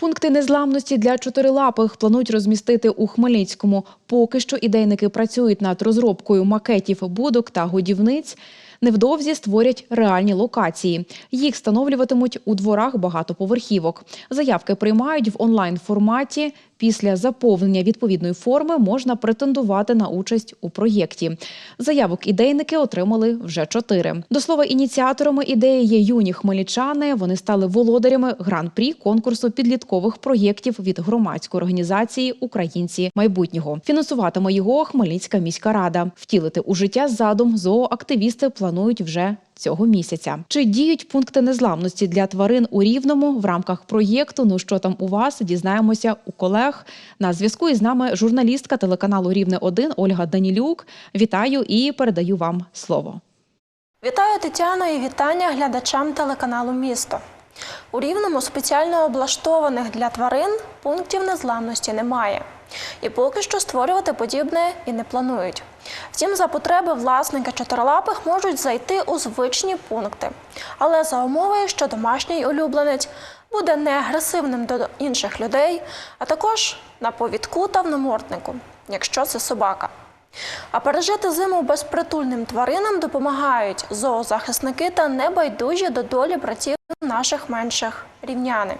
Пункти незламності для чотирилапих планують розмістити у Хмельницькому. Поки що ідейники працюють над розробкою макетів будок та годівниць. Невдовзі створять реальні локації. Їх встановлюватимуть у дворах багатоповерхівок. Заявки приймають в онлайн форматі. Після заповнення відповідної форми можна претендувати на участь у проєкті. Заявок ідейники отримали вже чотири. До слова, ініціаторами ідеї є юні хмельничани. Вони стали володарями гран-прі конкурсу підліткових проєктів від громадської організації Українці майбутнього. Фінансуватиме його Хмельницька міська рада. Втілити у життя задум зооактивісти планують вже цього місяця. Чи діють пункти незламності для тварин у Рівному в рамках проєкту? Ну що там у вас? Дізнаємося у колег. На зв'язку із нами журналістка телеканалу Рівне 1 Ольга Данілюк. Вітаю і передаю вам слово. Вітаю Тетяно і вітання глядачам телеканалу Місто. У Рівному спеціально облаштованих для тварин пунктів незламності немає. І поки що створювати подібне і не планують. Втім, за потреби власники чотирилапих можуть зайти у звичні пункти. Але за умови, що домашній улюбленець буде не агресивним до інших людей, а також на повідку та в наморднику, якщо це собака. А пережити зиму безпритульним тваринам допомагають зоозахисники та небайдужі до долі братів наших менших рівняни.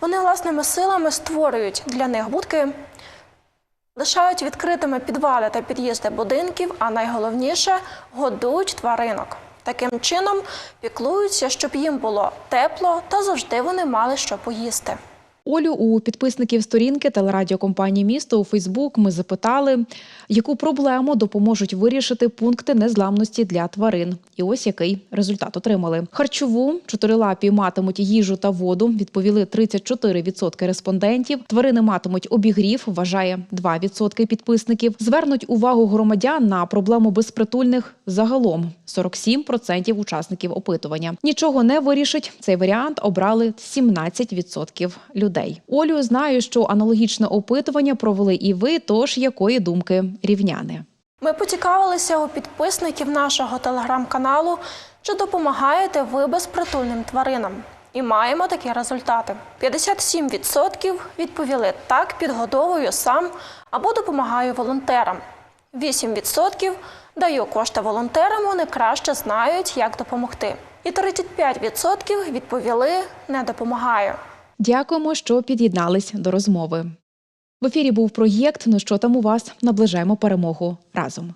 Вони власними силами створюють для них будки, лишають відкритими підвали та під'їзди будинків, а найголовніше годують тваринок. Таким чином піклуються, щоб їм було тепло та завжди вони мали що поїсти. Олю у підписників сторінки телерадіокомпанії місто у Фейсбук ми запитали, яку проблему допоможуть вирішити пункти незламності для тварин. І ось який результат отримали. Харчову чотирилапі матимуть їжу та воду. Відповіли 34% респондентів. Тварини матимуть обігрів, вважає 2% підписників. Звернуть увагу громадян на проблему безпритульних загалом. 47% учасників опитування. Нічого не вирішить. Цей варіант обрали 17% людей. Олю знаю, що аналогічне опитування провели і ви. Тож якої думки рівняни? Ми поцікавилися у підписників нашого телеграм-каналу, чи допомагаєте ви безпритульним тваринам. І маємо такі результати: 57% відповіли так, підгодовую сам або допомагаю волонтерам. 8% даю кошти волонтерам, вони краще знають, як допомогти. І 35% відповіли не допомагаю. Дякуємо, що під'єднались до розмови. В ефірі був проєкт Ну що там у вас? Наближаємо перемогу разом.